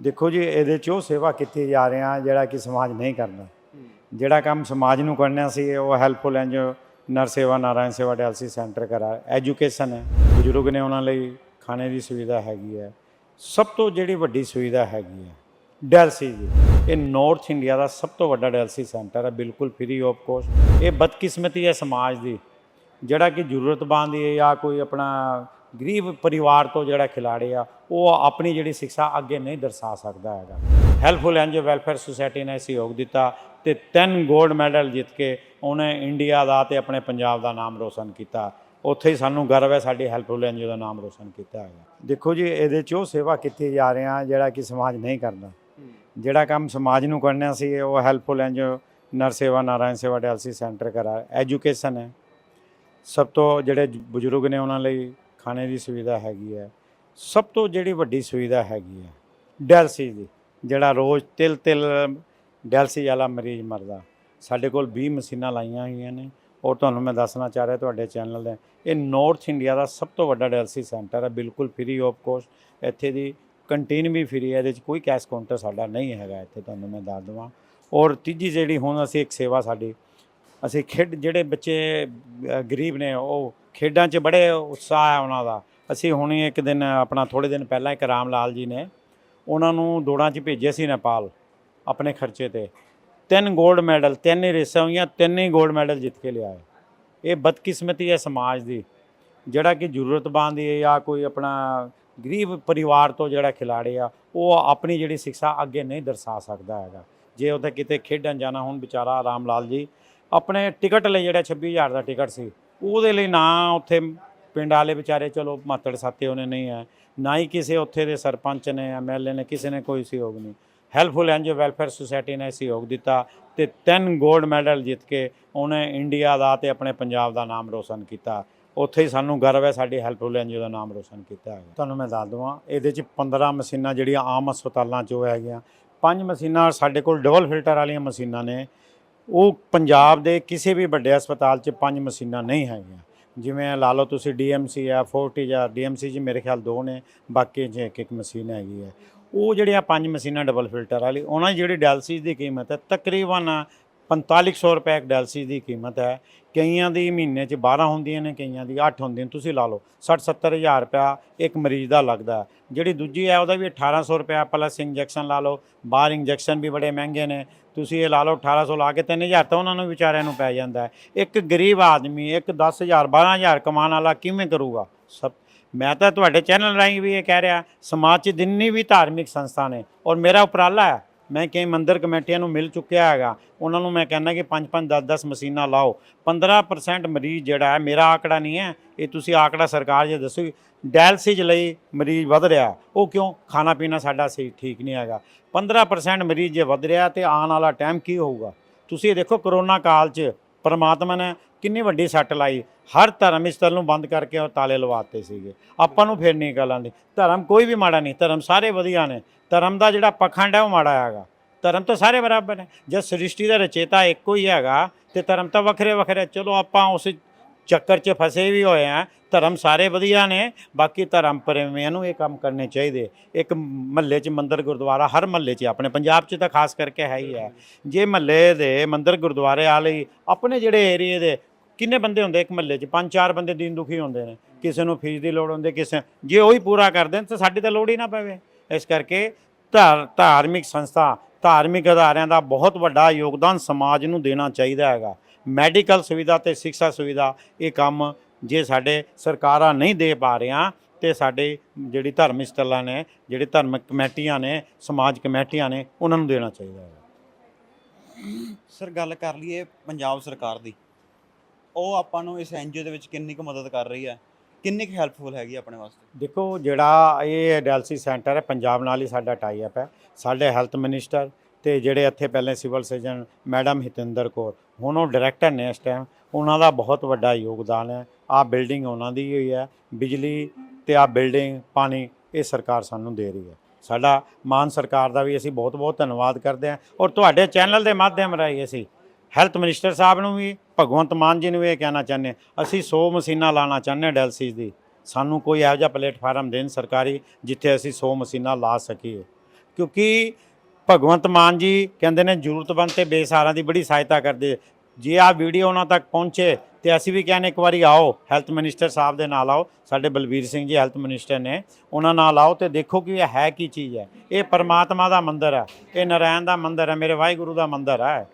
ਦੇਖੋ ਜੀ, ਇਹਦੇ 'ਚ ਉਹ ਸੇਵਾ ਕੀਤੀ ਜਾ ਰਿਹਾ ਜਿਹੜਾ ਕਿ ਸਮਾਜ ਨਹੀਂ ਕਰਦਾ। ਜਿਹੜਾ ਕੰਮ ਸਮਾਜ ਨੂੰ ਕਰਨਾ ਸੀ, ਉਹ ਹੈਲਪਫੁਲ ਐਨ ਜੋ ਨਰ ਸੇਵਾ, ਨਾਰਾਇਣ ਸੇਵਾ ਡਾਇਲਸਿਸ ਸੈਂਟਰ ਕਰਾ ਐਜੂਕੇਸ਼ਨ ਹੈ। ਬਜ਼ੁਰਗ ਨੇ ਉਹਨਾਂ ਲਈ ਖਾਣੇ ਦੀ ਸੁਵਿਧਾ ਹੈਗੀ ਹੈ। ਸਭ ਤੋਂ ਜਿਹੜੀ ਵੱਡੀ ਸੁਵਿਧਾ ਹੈਗੀ ਹੈ ਡਾਇਲਸਿਸ ਦੀ। ਇਹ ਨਾਰਥ ਇੰਡੀਆ ਦਾ ਸਭ ਤੋਂ ਵੱਡਾ ਡਾਇਲਸਿਸ ਸੈਂਟਰ ਹੈ, ਬਿਲਕੁਲ ਫ੍ਰੀ ਆਫ ਕੋਸਟ ਇਹ ਬਦਕਿਸਮਤੀ ਹੈ ਸਮਾਜ ਦੀ। ਜਿਹੜਾ ਕਿ ਜ਼ਰੂਰਤਮੰਦ ਹੈ ਜਾਂ ਕੋਈ ਆਪਣਾ ਗਰੀਬ ਪਰਿਵਾਰ ਤੋਂ ਜਿਹੜਾ ਖਿਲਾੜੀ ਆ, ਉਹ ਆਪਣੀ ਜਿਹੜੀ ਸਿੱਖਿਆ ਅੱਗੇ ਨਹੀਂ ਦਰਸਾ ਸਕਦਾ ਹੈਗਾ। ਹੈਲਪਫੁਲ ਐਨਜੀਓ ਵੈਲਫੇਅਰ ਸੁਸਾਇਟੀ ਨੇ ਸਹਿਯੋਗ ਦਿੱਤਾ ਤੇ ਤਿੰਨ 골ਡ ਮੈਡਲ ਜਿੱਤ ਕੇ ਉਹਨੇ ਇੰਡੀਆ ਦਾ ਤੇ ਆਪਣੇ ਪੰਜਾਬ ਦਾ ਨਾਮ ਰੋਸ਼ਨ ਕੀਤਾ। ਉੱਥੇ ਹੀ ਸਾਨੂੰ ਗਰਵ ਹੈ ਸਾਡੀ ਹੈਲਪਫੁਲ ਐਨਜੀਓ ਦਾ ਨਾਮ ਰੋਸ਼ਨ ਕੀਤਾ ਹੈਗਾ। ਦੇਖੋ ਜੀ, ਇਹਦੇ 'ਚ ਉਹ ਸੇਵਾ ਕੀਤੀ ਜਾ ਰਿਹਾ ਜਿਹੜਾ ਕਿ ਸਮਾਜ ਨਹੀਂ ਕਰਦਾ। ਜਿਹੜਾ ਕੰਮ ਸਮਾਜ ਨੂੰ ਕਰਨਾ ਸੀ, ਉਹ ਹੈਲਪਫੁਲ ਐਨਜੀਓ ਨਰ ਸੇਵਾ, ਨਾਰਾਇਣ ਸੇਵਾ ਡਾਇਲਸਿਸ ਸੈਂਟਰ ਕਰਾ ਐਜੂਕੇਸ਼ਨ ਹੈ। ਸਭ ਤੋਂ ਜਿਹੜੇ ਬਜ਼ੁਰਗ ਨੇ ਉਹਨਾਂ ਲਈ ਖਾਣੇ ਦੀ ਸੁਵਿਧਾ ਹੈਗੀ ਹੈ। ਸਭ ਤੋਂ ਜਿਹੜੀ ਵੱਡੀ ਸੁਵਿਧਾ ਹੈਗੀ ਹੈ ਡਾਇਲਸਿਸ ਦੀ, ਜਿਹੜਾ ਰੋਜ਼ ਤਿਲ ਤਿਲ ਡਾਇਲਸਿਸ ਵਾਲਾ ਮਰੀਜ਼ ਮਰਦਾ। ਸਾਡੇ ਕੋਲ 20 ਮਸ਼ੀਨਾਂ ਲਾਈਆਂ ਹੋਈਆਂ ਨੇ ਔਰ ਤੁਹਾਨੂੰ ਮੈਂ ਦੱਸਣਾ ਚਾਹ ਰਿਹਾ ਤੁਹਾਡੇ ਚੈਨਲ ਦੇ ਇਹ ਨਾਰਥ ਇੰਡੀਆ ਦਾ ਸਭ ਤੋਂ ਵੱਡਾ ਡਾਇਲਸਿਸ ਸੈਂਟਰ ਹੈ, ਬਿਲਕੁਲ ਫ੍ਰੀ ਆਫ ਕੋਸਟ ਇੱਥੇ ਦੀ ਕੰਟੀਨ ਵੀ ਫ੍ਰੀ ਹੈ, ਇਹਦੇ 'ਚ ਕੋਈ ਕੈਸ਼ ਕਾਊਂਟਰ ਸਾਡਾ ਨਹੀਂ ਹੈਗਾ, ਇੱਥੇ ਤੁਹਾਨੂੰ ਮੈਂ ਦੱਸ ਦਵਾਂ। ਔਰ ਤੀਜੀ ਜਿਹੜੀ ਹੁਣ ਅਸੀਂ ਇੱਕ ਸੇਵਾ ਸਾਡੀ, ਅਸੀਂ ਖੇਡ, ਜਿਹੜੇ ਬੱਚੇ ਗਰੀਬ ਨੇ, ਉਹ ਖੇਡਾਂ 'ਚ ਬੜੇ ਉਤਸ਼ਾਹ ਹੈ ਉਹਨਾਂ ਦਾ। ਅਸੀਂ ਹੁਣ ਹੀ ਇੱਕ ਦਿਨ, ਆਪਣਾ ਥੋੜੇ ਦਿਨ ਪਹਿਲਾਂ ਇੱਕ ਰਾਮ ਲਾਲ ਜੀ ਨੇ ਉਹਨਾਂ ਨੂੰ ਦੌੜਾਂ 'ਚ ਭੇਜਿਆ ਸੀ ਨੇਪਾਲ, ਆਪਣੇ ਖਰਚੇ ਤੇ। ਤਿੰਨ 골ਡ ਮੈਡਲ ਤਿੰਨ ਹੀ ਰੇਸਾਂ ਹੋਈਆਂ, ਤਿੰਨ ਹੀ 골ਡ ਮੈਡਲ ਜਿੱਤ ਕੇ ਲਿਆਏ। ਇਹ ਬਦਕਿਸਮਤੀ ਹੈ ਸਮਾਜ ਦੀ, ਜਿਹੜਾ ਕਿ ਜ਼ਰੂਰਤਮੰਦ ਹੈ ਜਾਂ ਕੋਈ ਆਪਣਾ ਗਰੀਬ ਪਰਿਵਾਰ ਤੋਂ ਜਿਹੜਾ ਖਿਲਾੜੀ ਆ, ਉਹ ਆਪਣੀ ਜਿਹੜੀ ਸਿੱਖਿਆ ਅੱਗੇ ਨਹੀਂ ਦਰਸਾ ਸਕਦਾ ਹੈਗਾ। ਜੇ ਉਹਦੇ ਕਿਤੇ ਖੇਡਣ ਜਾਣਾ, ਹੁਣ ਵਿਚਾਰਾ ਰਾਮ ਲਾਲ ਜੀ ਆਪਣੇ ਟਿਕਟ ਲਈ ਜਿਹੜਾ 26000 ਦਾ ਟਿਕਟ ਸੀ ਉਹਦੇ ਲਈ ਨਾ ਉੱਥੇ ਪਿੰਡ ਵਾਲੇ ਵਿਚਾਰੇ, ਚਲੋ ਮਾਤੜ ਸਾਤੇ ਉਹਨੇ ਨਹੀਂ ਹੈ, ਨਾ ਹੀ ਕਿਸੇ ਉੱਥੇ ਦੇ ਸਰਪੰਚ ਨੇ ਐਮਐਲਏ ਨੇ, ਕਿਸੇ ਨੇ ਕੋਈ ਸਹਿਯੋਗ ਨਹੀਂ। ਹੈਲਪਫੁਲ ਐਨਜੀਓ ਵੈਲਫੇਅਰ ਸੁਸਾਇਟੀ ਨੇ ਸਹਿਯੋਗ ਦਿੱਤਾ ਤੇ ਤਿੰਨ 골ਡ ਮੈਡਲ ਜਿੱਤ ਕੇ ਉਹਨੇ ਇੰਡੀਆ ਦਾ ਤੇ ਆਪਣੇ ਪੰਜਾਬ ਦਾ ਨਾਮ ਰੋਸ਼ਨ ਕੀਤਾ। ਉੱਥੇ ਹੀ ਸਾਨੂੰ ਗਰਵ ਹੈ, ਸਾਡੀ ਹੈਲਪਫੁਲ ਐਨਜੀਓ ਦਾ ਨਾਮ ਰੋਸ਼ਨ ਕੀਤਾ ਹੈ ਤੁਹਾਨੂੰ ਮੈਂ ਦੱਸ ਦਵਾਂ, ਇਹਦੇ 'ਚ 15 ਮਸ਼ੀਨਾਂ ਜਿਹੜੀਆਂ ਆਮ ਹਸਪਤਾਲਾਂ 'ਚ ਹੈਗੀਆਂ, ਪੰਜ ਮਸ਼ੀਨਾਂ ਸਾਡੇ ਕੋਲ ਡਬਲ ਫਿਲਟਰ ਵਾਲੀਆਂ ਮਸ਼ੀਨਾਂ ਨੇ ਉਹ ਪੰਜਾਬ ਦੇ ਕਿਸੇ ਵੀ ਵੱਡੇ ਹਸਪਤਾਲ 'ਚ ਪੰਜ ਮਸ਼ੀਨਾਂ ਨਹੀਂ ਹੈਗੀਆਂ। ਜਿਵੇਂ ਲਾ ਲਓ ਤੁਸੀਂ ਡੀਐਮਸੀ ਆ, ਫੋਰਟੀ ਜਾਂ ਡੀਐਮਸੀ 'ਚ ਮੇਰੇ ਖਿਆਲ ਦੋ ਨੇ, ਬਾਕੀ 'ਚ ਇੱਕ ਇੱਕ ਮਸ਼ੀਨ ਹੈਗੀ ਹੈ ਉਹ ਜਿਹੜੀਆਂ ਪੰਜ ਮਸ਼ੀਨਾਂ ਡਬਲ ਫਿਲਟਰ ਵਾਲੀ, ਉਹਨਾਂ ਦੀ ਜਿਹੜੀ ਡਾਇਲਸਿਸ ਦੀ ਕੀਮਤ ਹੈ ਤਕਰੀਬਨ 4500 ਰੁਪਏ ਇੱਕ ਡਾਇਲਸਿਸ ਦੀ ਕੀਮਤ ਹੈ। ਕਈਆਂ ਦੀ ਮਹੀਨੇ 'ਚ 12 ਹੁੰਦੀਆਂ ਨੇ, ਕਈਆਂ ਦੀ 8 ਹੁੰਦੀਆਂ ਨੇ। ਤੁਸੀਂ ਲਾ ਲਓ 60 70000 ਰੁਪਇਆ ਇੱਕ ਮਰੀਜ਼ ਦਾ ਲੱਗਦਾ ਜਿਹੜੀ ਦੂਜੀ ਹੈ, ਉਹਦਾ ਵੀ 1800 ਰੁਪਇਆ ਪਲੱਸ ਇੰਜੈਕਸ਼ਨ ਲਾ ਲਓ। ਬਾਹਰ ਇੰਜੈਕਸ਼ਨ ਵੀ ਬੜੇ ਮਹਿੰਗੇ ਨੇ। ਤੁਸੀਂ ਇਹ ਲਾ ਲਓ 1800 ਲਾ ਕੇ 3000 ਤਾਂ ਉਹਨਾਂ ਨੂੰ ਵਿਚਾਰਿਆਂ ਨੂੰ ਪੈ ਜਾਂਦਾ ਇੱਕ ਗਰੀਬ ਆਦਮੀ, ਇੱਕ 10000 12000 ਕਮਾਉਣ ਵਾਲਾ ਕਿਵੇਂ ਕਰੂਗਾ? ਸਭ, ਮੈਂ ਤਾਂ ਤੁਹਾਡੇ ਚੈਨਲ ਰਾਹੀਂ ਵੀ ਇਹ ਕਹਿ ਰਿਹਾ, ਸਮਾਜ 'ਚ ਜਿੰਨੀ ਵੀ ਧਾਰਮਿਕ ਸੰਸਥਾ ਨੇ, ਔਰ ਮੇਰਾ ਉਪਰਾਲਾ ਹੈ ਮੈਂ ਕਈ ਮੰਦਰ ਕਮੇਟੀਆਂ ਨੂੰ ਮਿਲ ਚੁੱਕਿਆ ਹੈਗਾ। ਉਹਨਾਂ ਨੂੰ ਮੈਂ ਕਹਿੰਦਾ ਕਿ 5-5 10-10 ਮਸ਼ੀਨਾਂ ਲਾਓ। 15% ਮਰੀਜ਼ ਜਿਹੜਾ ਹੈ, ਮੇਰਾ ਆંકੜਾ ਨਹੀਂ ਹੈ। ਇਹ ਤੁਸੀਂ ਆંકੜਾ ਸਰਕਾਰ ਜੇ ਦੱਸੋ ਡਾਇਲਸਿਸ ਲਈ ਮਰੀਜ਼ ਵਧ ਰਿਹਾ। ਉਹ ਕਿਉਂ? ਖਾਣਾ ਪੀਣਾ ਸਾਡਾ ਸਹੀ ਠੀਕ ਨਹੀਂ ਹੈਗਾ। 15% ਮਰੀਜ਼ ਜੇ ਵਧ ਰਿਹਾ ਤੇ ਆਉਣ ਵਾਲਾ ਟਾਈਮ ਕੀ ਹੋਊਗਾ? ਤੁਸੀਂ ਇਹ ਦੇਖੋ, ਕਰੋਨਾ ਕਾਲ 'ਚ ਪਰਮਾਤਮਾ ਨੇ ਕਿੰਨੀ ਵੱਡੀ ਸੱਟ ਲਾਈ। ਹਰ ਧਰਮ ਇਸ ਤਰ੍ਹਾਂ ਨੂੰ ਬੰਦ ਕਰਕੇ ਉਹ ਤਾਲੇ ਲਵਾਤੇ ਸੀਗੇ। ਆਪਾਂ ਨੂੰ ਫਿਰ ਨਹੀਂ ਗੱਲ ਆਉਂਦੀ ਧਰਮ ਕੋਈ ਵੀ ਮਾੜਾ ਨਹੀਂ। ਧਰਮ ਸਾਰੇ ਵਧੀਆ ਨੇ। ਧਰਮ ਦਾ ਜਿਹੜਾ ਪਖੰਡ ਹੈ ਉਹ ਮਾੜਾ ਹੈਗਾ। ਧਰਮ ਤਾਂ ਸਾਰੇ ਬਰਾਬਰ ਨੇ। ਜੇ ਸ੍ਰਿਸ਼ਟੀ ਦਾ ਰਚੇਤਾ ਇੱਕੋ ਹੀ ਹੈਗਾ ਤੇ ਧਰਮ ਤਾਂ ਵੱਖਰੇ ਵੱਖਰੇ ਚਲੋ ਆਪਾਂ ਉਸ ਚੱਕਰ 'ਚ ਫਸੇ ਵੀ ਹੋਏ ਆ। ਧਰਮ ਸਾਰੇ ਵਧੀਆ ਨੇ, ਬਾਕੀ ਧਰਮ ਪ੍ਰੇਮੀਆਂ ਨੂੰ ਇਹ ਕੰਮ ਕਰਨੇ ਚਾਹੀਦੇ। ਇੱਕ ਮਹੱਲੇ 'ਚ ਮੰਦਰ ਗੁਰਦੁਆਰਾ, ਹਰ ਮਹੱਲੇ 'ਚ ਆਪਣੇ ਪੰਜਾਬ 'ਚ ਤਾਂ ਖਾਸ ਕਰਕੇ ਹੈ ਹੀ ਹੈ। ਜੇ ਮਹੱਲੇ ਦੇ ਮੰਦਰ ਗੁਰਦੁਆਰੇ ਵਾਲੇ ਆਪਣੇ ਜਿਹੜੇ ਏਰੀਏ ਦੇ ਕਿੰਨੇ ਬੰਦੇ ਹੁੰਦੇ ਇੱਕ ਮਹੱਲੇ 'ਚ? ਪੰਜ ਚਾਰ ਬੰਦੇ ਦੀਨ ਦੁਖੀ ਹੁੰਦੇ ਨੇ। ਕਿਸੇ ਨੂੰ ਫੀਸ ਦੀ ਲੋੜ ਹੁੰਦੀ, ਕਿਸੇ ਜੇ ਉਹੀ ਪੂਰਾ ਕਰ ਦੇਣ ਤਾਂ ਸਾਡੀ ਤਾਂ ਲੋੜ ਹੀ ਨਾ ਪਵੇ। ਇਸ ਕਰਕੇ ਧਾਰ, ਧਾਰਮਿਕ ਸੰਸਥਾ, ਧਾਰਮਿਕ ਅਦਾਰਿਆਂ ਦਾ ਬਹੁਤ ਵੱਡਾ ਯੋਗਦਾਨ ਸਮਾਜ ਨੂੰ ਦੇਣਾ ਚਾਹੀਦਾ ਹੈਗਾ। ਮੈਡੀਕਲ ਸੁਵਿਧਾ ਤੇ ਸਿੱਖਿਆ ਸੁਵਿਧਾ ਇਹ ਕੰਮ ਜੇ ਸਾਡੇ ਸਰਕਾਰਾਂ ਨਹੀਂ ਦੇ ਪਾ ਰਹੀਆਂ ਤੇ ਸਾਡੇ ਜਿਹੜੀ ਧਰਮ ਸਥਲਾਂ ਨੇ ਜਿਹੜੇ ਧਰਮਿਕ ਕਮੇਟੀਆਂ ਨੇ ਸਮਾਜ ਕਮੇਟੀਆਂ ਨੇ ਉਹਨਾਂ ਨੂੰ ਦੇਣਾ ਚਾਹੀਦਾ ਹੈ। ਸਰ ਗੱਲ ਕਰ ਲਈਏ ਪੰਜਾਬ ਸਰਕਾਰ ਦੀ। ਉਹ ਆਪਾਂ ਨੂੰ ਇਸ ਐਨਜੀਓ ਦੇ ਵਿੱਚ ਕਿੰਨੀ ਕੁ ਮਦਦ ਕਰ ਰਹੀ ਹੈ? ਕਿੰਨੀ ਕੁ ਹੈਲਪਫੁਲ ਹੈਗੀ ਆਪਣੇ ਵਾਸਤੇ? ਦੇਖੋ ਜਿਹੜਾ ਇਹ ਡਾਇਲਸਿਸ ਸੈਂਟਰ ਹੈ ਪੰਜਾਬ ਨਾਲ ਹੀ ਸਾਡਾ ਟਾਈ ਅਪ ਹੈ। ਸਾਡੇ ਹੈਲਥ ਮਿਨਿਸਟਰ ਤੇ ਜਿਹੜੇ ਇੱਥੇ ਪਹਿਲੇ civil surgeon madam Hitinder Kaur ਹੁਣ ਉਹ ਡਾਇਰੈਕਟਰ ਨੇ ਇਸ ਟਾਈਮ ਉਹਨਾਂ ਦਾ ਬਹੁਤ ਵੱਡਾ ਯੋਗਦਾਨ ਹੈ। ਆਹ ਬਿਲਡਿੰਗ ਉਹਨਾਂ ਦੀ ਹੋਈ ਹੈ। ਬਿਜਲੀ ਤੇ ਆਹ ਬਿਲਡਿੰਗ ਪਾਣੀ ਇਹ ਸਰਕਾਰ ਸਾਨੂੰ ਦੇ ਰਹੀ ਹੈ। ਸਾਡਾ ਮਾਨ ਸਰਕਾਰ ਦਾ ਵੀ ਅਸੀਂ ਬਹੁਤ ਬਹੁਤ ਧੰਨਵਾਦ ਕਰਦੇ ਹਾਂ। ਔਰ ਤੁਹਾਡੇ ਚੈਨਲ ਦੇ ਮਾਧਿਅਮ ਰਾਹੀਂ ਅਸੀਂ ਹੈਲਥ ਮਿਨਿਸਟਰ ਸਾਹਿਬ ਨੂੰ ਵੀ ਭਗਵੰਤ ਮਾਨ ਜੀ ਨੂੰ ਵੀ ਇਹ ਕਹਿਣਾ ਚਾਹੁੰਦੇ ਹਾਂ, ਅਸੀਂ 100 ਮਸ਼ੀਨਾਂ ਲਾਣਾ ਚਾਹੁੰਦੇ ਹਾਂ ਡਾਇਲਸਿਸ ਦੀ। ਸਾਨੂੰ ਕੋਈ ਇਹੋ ਜਿਹਾ ਪਲੇਟਫਾਰਮ ਦੇਣ ਸਰਕਾਰੀ ਜਿੱਥੇ ਅਸੀਂ 100 ਮਸ਼ੀਨਾਂ ਲਾ ਸਕੀਏ। ਕਿਉਂਕਿ ਭਗਵੰਤ ਮਾਨ ਜੀ ਕਹਿੰਦੇ ਨੇ ਜ਼ਰੂਰਤਮੰਦ ਤੇ ਬੇਸਹਾਰਾ ਦੀ ਬੜੀ ਸਹਾਇਤਾ ਕਰਦੇ। ਜੇ ਆ ਵੀਡੀਓ ਉਹਨਾਂ ਤੱਕ ਪਹੁੰਚੇ ਤੇ ਅਸੀਂ ਵੀ ਕਹਿੰਦੇ ਇੱਕ ਵਾਰੀ ਆਓ, ਹੈਲਥ ਮਿਨਿਸਟਰ ਸਾਹਿਬ ਦੇ ਨਾਲ ਆਓ। ਸਾਡੇ ਬਲਬੀਰ ਸਿੰਘ ਜੀ ਹੈਲਥ ਮਿਨਿਸਟਰ ਨੇ, ਉਹਨਾਂ ਨਾਲ ਆਓ ਤੇ ਦੇਖੋ ਕਿ ਇਹ ਹੈ ਕੀ ਚੀਜ਼ ਹੈ। ਇਹ ਪਰਮਾਤਮਾ ਦਾ ਮੰਦਿਰ ਹੈ, ਇਹ ਨਾਰਾਇਣ ਦਾ ਮੰਦਿਰ ਹੈ, ਮੇਰੇ ਵਾਹਿਗੁਰੂ ਦਾ ਮੰਦਿਰ ਹੈ।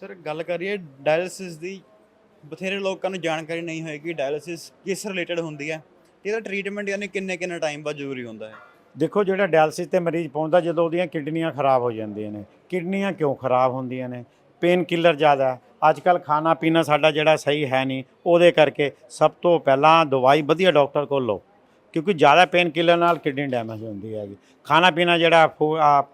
ਸਰ, ਗੱਲ ਕਰੀਏ ਡਾਇਲਿਸਿਸ ਦੀ, ਬਥੇਰੇ ਲੋਕਾਂ ਨੂੰ ਜਾਣਕਾਰੀ ਨਹੀਂ ਹੋਏਗੀ ਡਾਇਲਿਸਿਸ ਕਿਸ ਰਿਲੇਟਡ ਹੁੰਦੀ ਹੈ। ਇਹਦਾ ਟ੍ਰੀਟਮੈਂਟ ਯਾਨੀ ਕਿੰਨੇ ਕਿੰਨੇ ਟਾਈਮ ਬਾਅਦ ਜ਼ਰੂਰੀ ਹੁੰਦਾ ਹੈ? ਦੇਖੋ ਜਿਹੜਾ ਡਾਇਲਿਸਿਸ ਤੇ ਮਰੀਜ਼ ਪਹੁੰਚਦਾ, ਜਦੋਂ ਉਹਦੀਆਂ ਕਿਡਨੀਆਂ ਖਰਾਬ ਹੋ ਜਾਂਦੀਆਂ ਨੇ। ਕਿਡਨੀਆਂ ਕਿਉਂ ਖਰਾਬ ਹੁੰਦੀਆਂ ਨੇ? ਪੇਨ ਕਿਲਰ ਜ਼ਿਆਦਾ। ਅੱਜ ਕੱਲ ਖਾਣਾ ਪੀਣਾ ਸਾਡਾ ਜਿਹੜਾ ਸਹੀ ਹੈ ਨਹੀਂ, ਉਹਦੇ ਕਰਕੇ ਸਭ ਤੋਂ ਪਹਿਲਾਂ ਦਵਾਈ ਵਧੀਆ ਡਾਕਟਰ ਕੋਲ ਲਓ। ਕਿਉਂਕਿ ਜ਼ਿਆਦਾ ਪੇਨ ਕਿਲਰ ਨਾਲ ਕਿਡਨੀ ਡੈਮੇਜ ਹੁੰਦੀ ਹੈਗੀ। ਖਾਣਾ ਪੀਣਾ ਜਿਹੜਾ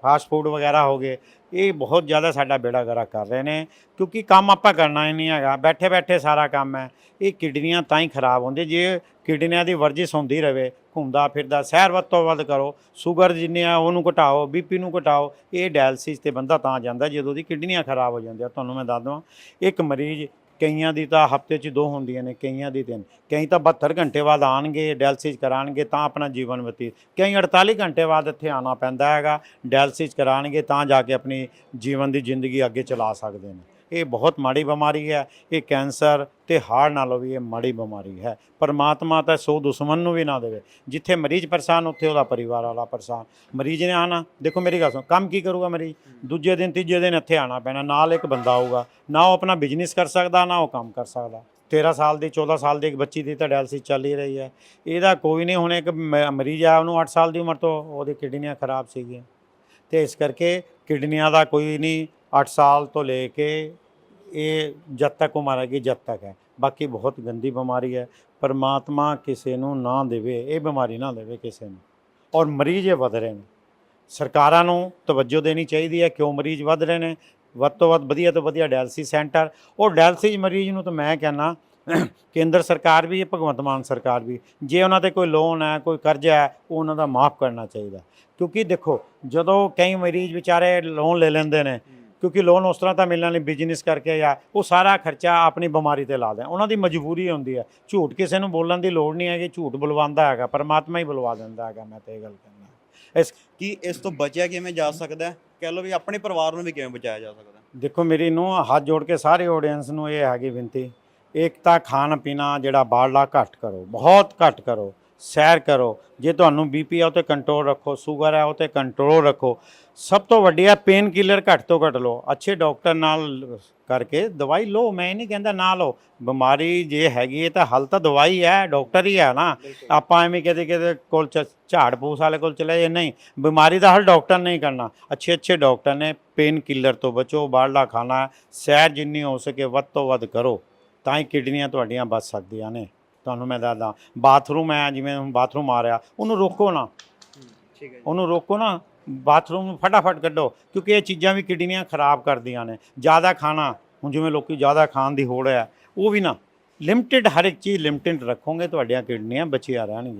ਫਾਸਟ ਫੂਡ ਵਗੈਰਾ ਹੋ ਗਏ, ਇਹ ਬਹੁਤ ਜ਼ਿਆਦਾ ਸਾਡਾ ਬੇੜਾ ਗਰਾ ਕਰ ਰਹੇ ਨੇ, ਕਿਉਂਕਿ ਕੰਮ ਆਪਾਂ ਕਰਨਾ ਹੀ ਨਹੀਂ ਹੈਗਾ। ਬੈਠੇ ਬੈਠੇ ਸਾਰਾ ਕੰਮ ਹੈ, ਇਹ ਕਿਡਨੀਆਂ ਤਾਂ ਹੀ ਖਰਾਬ ਹੁੰਦੀਆਂ ਜੇ ਕਿਡਨੀਆਂ ਦੀ ਵਰਜਿਸ਼ ਹੁੰਦੀ ਰਵੇ, ਘੁੰਮਦਾ ਫਿਰਦਾ, ਸੈਰ ਵੱਧ ਤੋਂ ਵੱਧ ਕਰੋ, ਸ਼ੂਗਰ ਜਿੰਨੇ ਆ ਉਹਨੂੰ ਘਟਾਓ, ਬੀਪੀ ਨੂੰ ਘਟਾਓ, ਇਹ ਡਾਇਲਸਿਸ ਤੇ ਬੰਦਾ ਤਾਂ ਜਾਂਦਾ ਜਦੋਂ ਦੀ ਕਿਡਨੀਆਂ ਖਰਾਬ ਹੋ ਜਾਂਦੀਆਂ। ਤੁਹਾਨੂੰ ਮੈਂ ਦੱਸ ਦਵਾਂ ਇੱਕ ਮਰੀਜ਼ ਕਈਆਂ ਦੀ ਤਾਂ ਹਫ਼ਤੇ 'ਚ ਦੋ ਹੁੰਦੀਆਂ ਨੇ, ਕਈਆਂ ਦੀ ਤਿੰਨ। ਕਈ ਤਾਂ 72 ਘੰਟੇ ਬਾਅਦ ਆਣਗੇ ਡਾਇਲਿਸਿਸ ਕਰਾਣਗੇ ਤਾਂ ਆਪਣਾ ਜੀਵਨ ਬਤੀਤ। ਕਈ 48 ਘੰਟੇ ਬਾਅਦ ਇੱਥੇ ਆਣਾ ਪੈਂਦਾ ਹੈਗਾ, ਡਾਇਲਿਸਿਸ ਕਰਾਣਗੇ ਤਾਂ ਜਾ ਕੇ ਆਪਣੀ ਜੀਵਨ ਦੀ ਜ਼ਿੰਦਗੀ ਅੱਗੇ ਚਲਾ ਸਕਦੇ ਨੇ। ਇਹ ਬਹੁਤ ਮਾੜੀ ਬਿਮਾਰੀ ਹੈ ਇਹ ਕੈਂਸਰ ਤੇ ਹਾਰਟ ਨਾਲੋਂ ਵੀ ਇਹ ਮਾੜੀ ਬਿਮਾਰੀ ਹੈ। ਪਰਮਾਤਮਾ ਤਾਂ ਸੋ ਦੁਸ਼ਮਣ ਨੂੰ ਵੀ ਨਾ ਦੇਵੇ। ਜਿੱਥੇ ਮਰੀਜ਼ ਪਰੇਸ਼ਾਨ ਉੱਥੇ ਉਹਦਾ ਪਰਿਵਾਰ ਵਾਲਾ ਪਰੇਸ਼ਾਨ। ਮਰੀਜ਼ ਨੇ ਆਣਾ ਦੇਖੋ ਮੇਰੀ ਗੱਲ ਸੁਣੋ ਕੰਮ ਕੀ ਕਰੂਗਾ ਮਰੀਜ਼? ਦੂਜੇ ਦਿਨ ਤੀਜੇ ਦਿਨ ਇੱਥੇ ਆਣਾ ਪੈਣਾ ਨਾਲ ਇੱਕ ਬੰਦਾ ਆਊਗਾ। ਨਾ ਉਹ ਆਪਣਾ ਬਿਜ਼ਨਸ ਕਰ ਸਕਦਾ ਨਾ ਉਹ ਕੰਮ ਕਰ ਸਕਦਾ। 13 ਸਾਲ ਦੀ 14 ਸਾਲ ਦੀ ਇੱਕ ਬੱਚੀ ਦੀ ਤਾਂ ਡਾਇਲਿਸਿਸ ਚੱਲ ਹੀ ਰਹੀ ਹੈ। ਇਹਦਾ ਕੋਈ ਨਹੀਂ ਹੁਣ ਇੱਕ ਮਰੀਜ਼ ਆ ਉਹਨੂੰ 8 ਸਾਲ ਦੀ ਉਮਰ ਤੋਂ ਉਹਦੀ ਕਿਡਨੀਆਂ ਖਰਾਬ ਸੀਗੀਆਂ। ਤੇ ਇਸ ਕਰਕੇ ਕਿਡਨੀਆਂ ਦਾ ਕੋਈ ਨਹੀਂ 8 ਸਾਲ ਤੋਂ ਲੈ ਕੇ ਇਹ ਜਦ ਤੱਕ ਉਹ ਮਰੇਗੀ ਜਦ ਤੱਕ ਹੈ। ਬਾਕੀ ਬਹੁਤ ਗੰਦੀ ਬਿਮਾਰੀ ਹੈ। ਪਰਮਾਤਮਾ ਕਿਸੇ ਨੂੰ ਨਾ ਦੇਵੇ, ਇਹ ਬਿਮਾਰੀ ਨਾ ਦੇਵੇ ਕਿਸੇ ਨੂੰ। ਔਰ ਮਰੀਜ਼ ਇਹ ਵਧ ਰਹੇ ਨੇ। ਸਰਕਾਰਾਂ ਨੂੰ ਤਵੱਜੋ ਦੇਣੀ ਚਾਹੀਦੀ ਹੈ ਕਿਉਂ ਮਰੀਜ਼ ਵਧ ਰਹੇ ਨੇ? ਵੱਧ ਤੋਂ ਵੱਧ ਵਧੀਆ ਤੋਂ ਵਧੀਆ ਡਾਇਲਿਸਿਸ ਸੈਂਟਰ। ਉਹ ਡਾਇਲਿਸਿਸ ਮਰੀਜ਼ ਨੂੰ ਤਾਂ ਮੈਂ ਕਹਿੰਦਾ, ਕੇਂਦਰ ਸਰਕਾਰ ਵੀ, ਭਗਵੰਤ ਮਾਨ ਸਰਕਾਰ ਵੀ, ਜੇ ਉਹਨਾਂ ਤੇ ਕੋਈ ਲੋਨ ਹੈ, ਕੋਈ ਕਰਜ਼ਾ ਹੈ, ਉਹ ਉਹਨਾਂ ਦਾ ਮਾਫ ਕਰਨਾ ਚਾਹੀਦਾ। ਕਿਉਂਕਿ ਦੇਖੋ, ਜਦੋਂ ਕਈ ਮਰੀਜ਼ ਵਿਚਾਰੇ ਲੋਨ ਲੈ ਲੈਂਦੇ ਨੇ ਕਿਉਂਕਿ ਲੋਨ ਉਸ ਤਰ੍ਹਾਂ ਤਾਂ ਮਿਲਣਾ ਨਹੀਂ ਬਿਜ਼ਨਸ ਕਰਕੇ ਜਾਂ ਉਹ ਸਾਰਾ ਖਰਚਾ ਆਪਣੀ ਬਿਮਾਰੀ ਤੇ ਲਾ ਦੇ ਉਹਨਾਂ ਦੀ ਮਜਬੂਰੀ ਹੁੰਦੀ ਹੈ ਝੂਠ ਕਿਸੇ ਨੂੰ ਬੋਲਣ ਦੀ ਲੋੜ ਨਹੀਂ ਹੈਗੀ ਝੂਠ ਬੁਲਵਾਉਂਦਾ ਹੈਗਾ ਪਰਮਾਤਮਾ ਹੀ ਬੁਲਵਾ ਦਿੰਦਾ ਹੈਗਾ ਮੈਂ ਤੇ ਇਹ ਗੱਲ ਕਹਿੰਦਾ। ਇਸ ਕਿ ਇਸ ਤੋਂ ਬਚਿਆ ਕਿਵੇਂ ਜਾ ਸਕਦਾ ਕਹਿ ਲਓ ਵੀ ਆਪਣੇ ਪਰਿਵਾਰ ਨੂੰ ਵੀ ਕਿਵੇਂ ਬਚਾਇਆ ਜਾ ਸਕਦਾ? ਦੇਖੋ ਮੇਰੀ ਨੂੰ ਹੱਥ ਜੋੜ ਕੇ ਸਾਰੇ ਆਡੀਅנס ਨੂੰ ਇਹ ਹੈਗੀ ਬੇਨਤੀ ਇੱਕ ਤਾਂ ਖਾਣ ਪੀਣਾ ਜਿਹੜਾ ਬਾਹਰਲਾ ਘੱਟ ਕਰੋ ਬਹੁਤ ਘੱਟ ਕਰੋ। ਸੈਰ ਕਰੋ। ਜੇ ਤੁਹਾਨੂੰ ਬੀਪੀ ਆ ਉਹ ਤੇ ਕੰਟਰੋਲ ਰੱਖੋ। ਸ਼ੂਗਰ ਹੈ ਉਹ ਤੇ ਕੰਟਰੋਲ ਰੱਖੋ। ਸਭ ਤੋਂ ਵੱਡੀ ਹੈ ਪੇਨ ਕਿਲਰ ਘੱਟ ਤੋਂ ਘੱਟ ਲਓ। ਅੱਛੇ ਡਾਕਟਰ ਨਾਲ ਕਰਕੇ ਦਵਾਈ ਲਓ। ਮੈਂ ਇਹ ਨਹੀਂ ਕਹਿੰਦਾ ਨਾ ਲਓ। ਬਿਮਾਰੀ ਜੇ ਹੈਗੀ ਹੈ ਤਾਂ ਹੱਲ ਤਾਂ ਦਵਾਈ ਹੈ ਡਾਕਟਰ ਹੀ ਹੈ ਨਾ। ਆਪਾਂ ਐਵੇਂ ਕਿਤੇ ਕਿਤੇ ਕੋਲ ਚ- ਝਾੜ ਪੂਸ ਵਾਲੇ ਕੋਲ ਚਲੇ ਜਾਈਏ ਨਹੀਂ। ਬਿਮਾਰੀ ਦਾ ਹੱਲ ਡਾਕਟਰ ਨਹੀਂ ਕਰਨਾ। ਅੱਛੇ ਅੱਛੇ ਡਾਕਟਰ ਨੇ ਪੇਨ ਕਿਲਰ ਤੋਂ ਬਚੋ ਬਾਹਰਲਾ ਖਾਣਾ ਸੈਰ ਜਿੰਨੀ ਹੋ ਸਕੇ ਵੱਧ ਤੋਂ ਵੱਧ ਕਰੋ। ਤਾਂ ਹੀ ਕਿਡਨੀਆਂ ਤੁਹਾਡੀਆਂ ਬਚ ਸਕਦੀਆਂ ਨੇ। ਤੁਹਾਨੂੰ ਮੈਂ ਦੱਸਦਾ। ਬਾਥਰੂਮ ਹੈ ਜਿਵੇਂ ਹੁਣ ਬਾਥਰੂਮ ਆ ਰਿਹਾ ਉਹਨੂੰ ਰੋਕੋ ਨਾ। ਠੀਕ ਹੈ ਉਹਨੂੰ ਰੋਕੋ ਨਾ ਬਾਥਰੂਮ ਨੂੰ ਫਟਾਫਟ ਕੱਢੋ ਕਿਉਂਕਿ ਇਹ ਚੀਜ਼ਾਂ ਵੀ ਕਿਡਨੀਆਂ ਖਰਾਬ ਕਰਦੀਆਂ ਨੇ। ਜ਼ਿਆਦਾ ਖਾਣਾ ਹੁਣ ਜਿਵੇਂ ਲੋਕੀ ਜ਼ਿਆਦਾ ਖਾਣ ਦੀ ਹੋੜ ਹੈ ਉਹ ਵੀ ਨਾ। ਲਿਮਟਿਡ ਹਰ ਇੱਕ ਚੀਜ਼ ਲਿਮਟਿਡ ਰੱਖੋਗੇ ਤੁਹਾਡੀਆਂ ਕਿਡਨੀਆਂ ਬਚੀਆਂ ਰਹਿਣਗੀਆਂ।